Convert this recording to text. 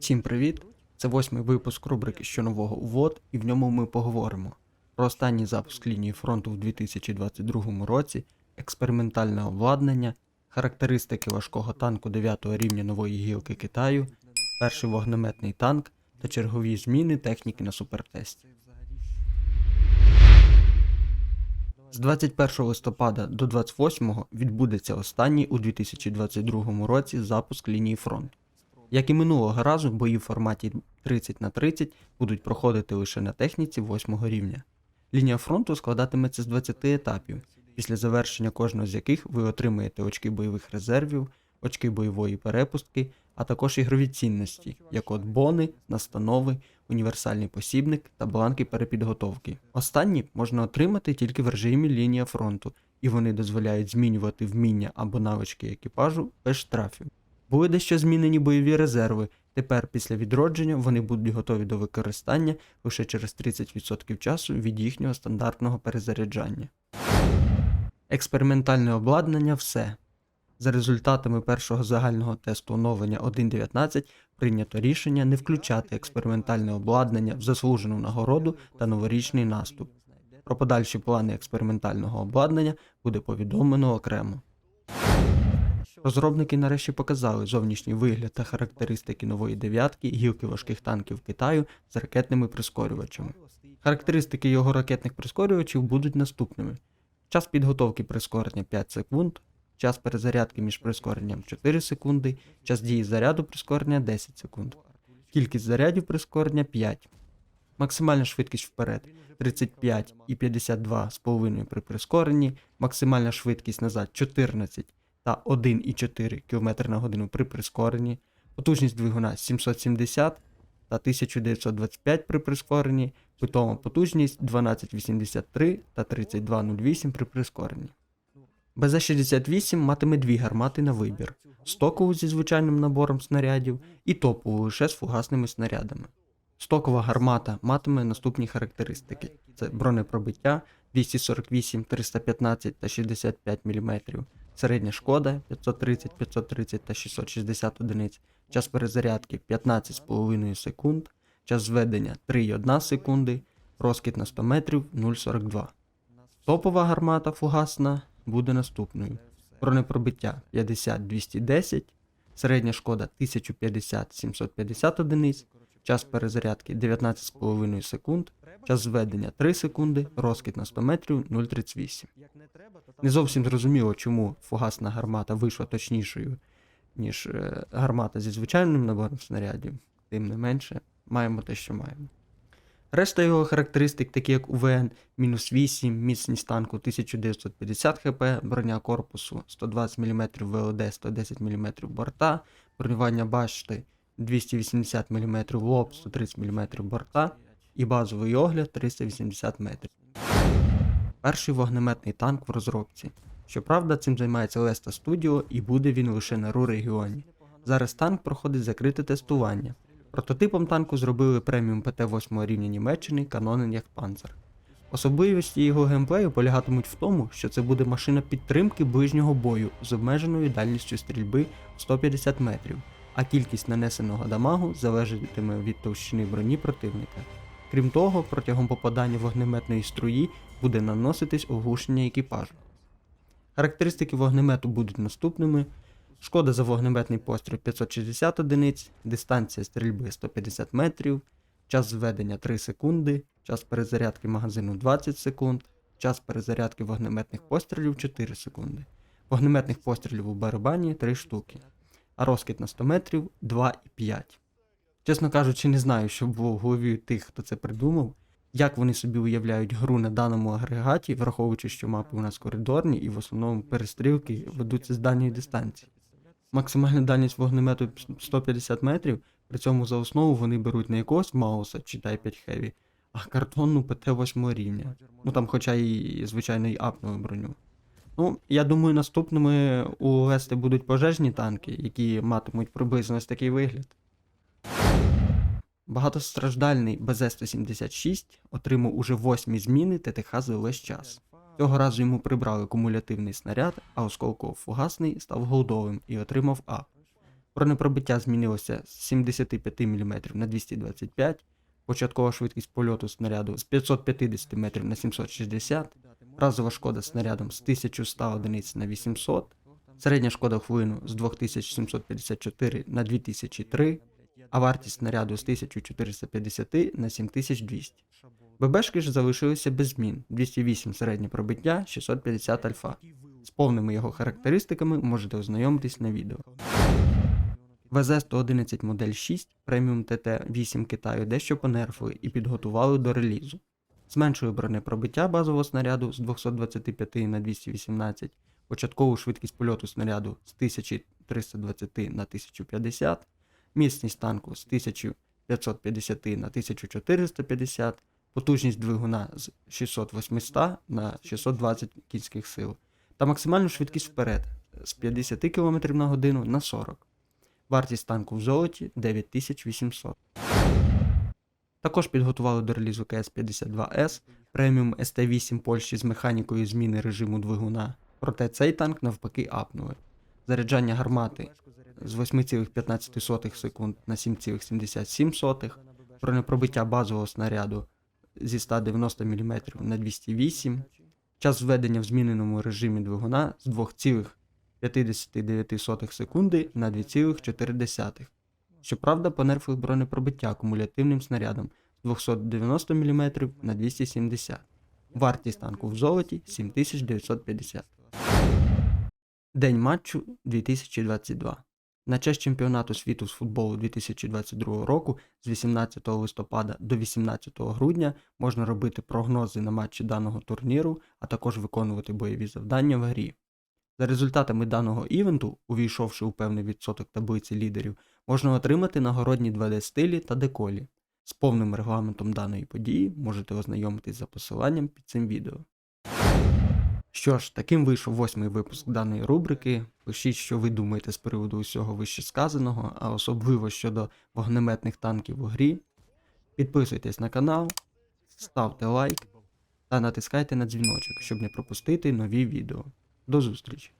Всім привіт! Це восьмий випуск рубрики Що нового увод, і в ньому ми поговоримо про останній запуск лінії фронту в 2022 році, експериментальне обладнання, характеристики важкого танку 9 рівня нової гілки Китаю, перший вогнеметний танк та чергові зміни техніки на супертесті. З 21 листопада до 28 відбудеться останній у 2022 році запуск лінії фронту. Як і минулого разу, бої в форматі 30 на 30 будуть проходити лише на техніці 8 рівня. Лінія фронту складатиметься з 20 етапів, після завершення кожного з яких ви отримаєте очки бойових резервів, очки бойової перепустки, а також ігрові цінності, як от бони, настанови, універсальний посібник та бланки перепідготовки. Останні можна отримати тільки в режимі лінія фронту, і вони дозволяють змінювати вміння або навички екіпажу без штрафів. Були дещо змінені бойові резерви. Тепер, після відродження, вони будуть готові до використання лише через 30% часу від їхнього стандартного перезаряджання. Експериментальне обладнання все. За результатами першого загального тесту оновлення 1.19 прийнято рішення не включати експериментальне обладнання в заслужену нагороду та новорічний наступ. Про подальші плани експериментального обладнання буде повідомлено окремо. Розробники нарешті показали зовнішній вигляд та характеристики нової дев'ятки гілки важких танків Китаю з ракетними прискорювачами. Характеристики його ракетних прискорювачів будуть наступними: час підготовки прискорення 5 секунд, час перезарядки між прискоренням 4 секунди, час дії заряду прискорення 10 секунд, кількість зарядів прискорення 5, максимальна швидкість вперед 35 і 52,5 при прискоренні, максимальна швидкість назад 14 та 1,4 км на годину при прискоренні, потужність двигуна 770 та 1925 при прискоренні, питома потужність 1283 та 3208 при прискоренні. БЗ-68 матиме дві гармати на вибір: стокову зі звичайним набором снарядів і топову лише з фугасними снарядами. Стокова гармата матиме наступні характеристики: це бронепробиття 248, 315 та 65 мм, середня шкода 530, 530 та 660 одиниць, час перезарядки 15,5 секунд, час зведення 3,1 секунди, розкид на 100 метрів 0,42. Топова гармата фугасна буде наступною: бронепробиття 50-210, середня шкода 1050-750 одиниць, час перезарядки 19,5 секунд, час зведення 3 секунди, розкид на 100 метрів 0,38. Не зовсім зрозуміло, чому фугасна гармата вийшла точнішою, ніж е, гармата зі звичайним набором снарядів, тим не менше, маємо те, що маємо. Решта його характеристик, такі як УВН мінус 8, міцність танку 1950 хп, броня корпусу 120 мм ВОД, 110 мм борта, бронювання башти 280 мм лоб, 130 мм борта і базовий огляд 380 метрів. Перший вогнеметний танк в розробці. Щоправда, цим займається Леста Studio і буде він лише на РУ регіоні. Зараз танк проходить закрите тестування. Прототипом танку зробили преміум ПТ 8 рівня Німеччини Cannon Jagdpanzer. Особливості його геймплею полягатимуть в тому, що це буде машина підтримки ближнього бою з обмеженою дальністю стрільби 150 метрів, а кількість нанесеного дамагу залежатиме від товщини броні противника. Крім того, протягом попадання вогнеметної струї буде наноситись оглушення екіпажу. Характеристики вогнемету будуть наступними: шкода за вогнеметний постріл 560 одиниць, дистанція стрільби 150 метрів, час зведення 3 секунди, час перезарядки магазину 20 секунд, час перезарядки вогнеметних пострілів 4 секунди, вогнеметних пострілів у барабані 3 штуки, а розкид на 100 метрів 2,5. Чесно кажучи, не знаю, що було в голові тих, хто це придумав, як вони собі уявляють гру на даному агрегаті, враховуючи, що мапи у нас коридорні і в основному перестрілки ведуться з дальньої дистанції. Максимальна дальність вогнемету 150 метрів, при цьому за основу вони беруть не якогось Мауса чи Type 5 Heavy, а картонну ПТ 8 рівня. Ну там, хоча і звичайно і апнули броню. Ну, я думаю, наступними у Лести будуть пожежні танки, які матимуть приблизно ось такий вигляд. Багатостраждальний БЗ-176 отримав уже восьмі зміни ТТХ за весь час. Цього разу йому прибрали кумулятивний снаряд, а осколково-фугасний став голдовим і отримав А. Бронепробиття змінилося з 75 мм на 225, початкова швидкість польоту снаряду з 550 метрів на 760, разова шкода снарядом з 1100 одиниць на 800, середня шкода хвилину з 2754 на 2003, а вартість снаряду з 1450 на 7200. ББшки ж залишилися без змін 208 середнє пробиття, 650 альфа. З повними його характеристиками можете ознайомитись на відео. ВЗ-111 модель 6 преміум ТТ-8 Китаю дещо понерфили і підготували до релізу. Зменшили бронепробиття базового снаряду з 225 на 218, початкову швидкість польоту снаряду з 1320 на 1050, міцність танку з 1550 на 1450, потужність двигуна з 600-800 на 620 кінських сил та максимальну швидкість вперед з 50 км на годину на 40. Вартість танку в золоті 9800. Також підготували до релізу КС-52С преміум СТ-8 Польщі з механікою зміни режиму двигуна, проте цей танк навпаки апнули. Заряджання гармати з 8,15 секунд на 7,77, бронепробиття базового снаряду зі 190 мм на 208, час зведення в зміненому режимі двигуна з 2,59 секунди на 2,4. Щоправда, понерфили бронепробиття акумулятивним снарядом з 290 мм на 270. Вартість танку в золоті 7950. День матчу 2022. На честь чемпіонату світу з футболу 2022 року з 18 листопада до 18 грудня можна робити прогнози на матчі даного турніру, а також виконувати бойові завдання в грі. За результатами даного івенту, увійшовши у певний відсоток таблиці лідерів, можна отримати нагородні 2D стилі та деколі. З повним регламентом даної події можете ознайомитись за посиланням під цим відео. Що ж, таким вийшов восьмий випуск даної рубрики. Пишіть, що ви думаєте з приводу усього вище сказаного, а особливо щодо вогнеметних танків у грі. Підписуйтесь на канал, ставте лайк та натискайте на дзвіночок, щоб не пропустити нові відео. До зустрічі!